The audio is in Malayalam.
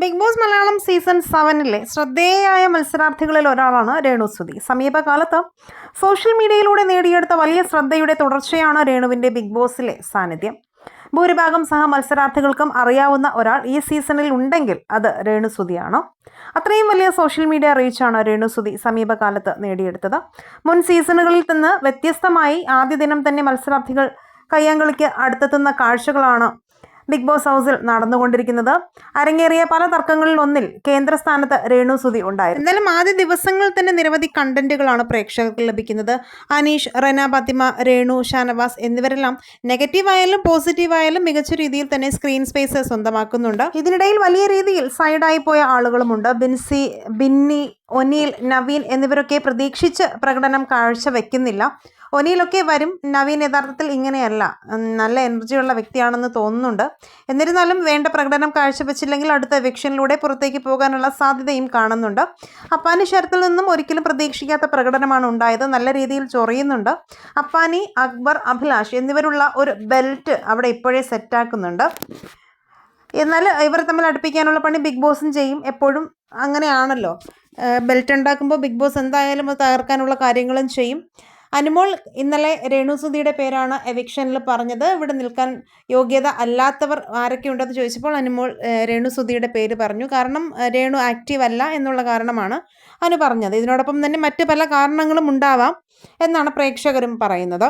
ബിഗ് ബോസ് മലയാളം സീസൺ സെവനിലെ ശ്രദ്ധേയായ മത്സരാർത്ഥികളിൽ ഒരാളാണ് രേണു സുധി സമീപകാലത്ത് സോഷ്യൽ മീഡിയയിലൂടെ നേടിയെടുത്ത വലിയ ശ്രദ്ധയുടെ തുടർച്ചയാണ് രേണുവിന്റെ ബിഗ് ബോസിലെ സാന്നിധ്യം. ഭൂരിഭാഗം സഹ മത്സരാർത്ഥികൾക്കും അറിയാവുന്ന ഒരാൾ ഈ സീസണിൽ ഉണ്ടെങ്കിൽ അത് രേണു സുധിയാണ് അത്രയും വലിയ സോഷ്യൽ മീഡിയ റീച്ചാണ് രേണു സുധി സമീപകാലത്ത് നേടിയെടുത്തത്. മുൻ സീസണുകളിൽ നിന്ന് വ്യത്യസ്തമായി ആദ്യ ദിനം തന്നെ മത്സരാർത്ഥികൾ കയ്യാങ്കളിക്ക് അടുത്തെത്തുന്ന കാഴ്ചകളാണ് ബിഗ് ബോസ് ഹൗസിൽ നടന്നുകൊണ്ടിരിക്കുന്നത്. അരങ്ങേറിയ പല തർക്കങ്ങളിൽ ഒന്നിൽ കേന്ദ്ര സ്ഥാനത്ത് രേണു സുതി ഉണ്ടായിരുന്നു. എന്നാലും ആദ്യ ദിവസങ്ങളിൽ തന്നെ നിരവധി കണ്ടന്റുകളാണ് പ്രേക്ഷകർക്ക് ലഭിക്കുന്നത്. അനീഷ് റെന ഫാത്തിമ രേണു ഷാനവാസ് എന്നിവരെല്ലാം നെഗറ്റീവ് ആയാലും പോസിറ്റീവ് ആയാലും മികച്ച രീതിയിൽ തന്നെ സ്ക്രീൻ സ്പേസ് സ്വന്തമാക്കുന്നുണ്ട്. ഇതിനിടയിൽ വലിയ രീതിയിൽ സൈഡായി പോയ ആളുകളുമുണ്ട്. ബിൻസി ബിന്നി ഒനീൽ നവീൻ എന്നിവരൊക്കെ പ്രതീക്ഷിച്ച് പ്രകടനം കാഴ്ച കാഴ്ചവെക്കുന്നില്ല. ഒനിയിലൊക്കെ വരും. നവീൻ യഥാർത്ഥത്തിൽ ഇങ്ങനെയല്ല. നല്ല എനർജിയുള്ള വ്യക്തിയാണെന്ന് തോന്നുന്നുണ്ട്. എന്നിരുന്നാലും വേണ്ട പ്രകടനം കാഴ്ചവെച്ചില്ലെങ്കിൽ അടുത്ത എവിക്ഷനിലൂടെ പുറത്തേക്ക് പോകാനുള്ള സാധ്യതയും കാണുന്നുണ്ട്. അപ്പാനി ശരത്തിൽ നിന്നും ഒരിക്കലും പ്രതീക്ഷിക്കാത്ത പ്രകടനമാണ് ഉണ്ടായത്. നല്ല രീതിയിൽ ചൊറിയുന്നുണ്ട്. അപ്പാനി അക്ബർ അഭിലാഷ് എന്നിവരുള്ള ഒരു ബെൽറ്റ് അവിടെ ഇപ്പോഴേ സെറ്റാക്കുന്നുണ്ട് എന്നാൽ ഇവർ തമ്മിൽ അടുപ്പിക്കാനുള്ള പണി ബിഗ് ബോസും ചെയ്യും. എപ്പോഴും അങ്ങനെയാണല്ലോ. ബെൽറ്റ് ഉണ്ടാക്കുമ്പോൾ ബിഗ് ബോസ് എന്തായാലും തകർക്കാനുള്ള കാര്യങ്ങളും ചെയ്യും. അനുമോൾ ഇന്നലെ രേണുസുതിയുടെ പേരാണ് എവിക്ഷനിൽ പറഞ്ഞത്. ഇവിടെ നിൽക്കാൻ യോഗ്യത അല്ലാത്തവർ ആരൊക്കെ ഉണ്ടെന്ന് ചോദിച്ചപ്പോൾ അനുമോൾ രേണുസുധിയുടെ പേര് പറഞ്ഞു. കാരണം രേണു ആക്റ്റീവ് അല്ല എന്നുള്ള കാരണമാണ് അനു പറഞ്ഞത്. ഇതിനോടൊപ്പം തന്നെ മറ്റ് പല കാരണങ്ങളും ഉണ്ടാവാം എന്നാണ് പ്രേക്ഷകരും പറയുന്നത്.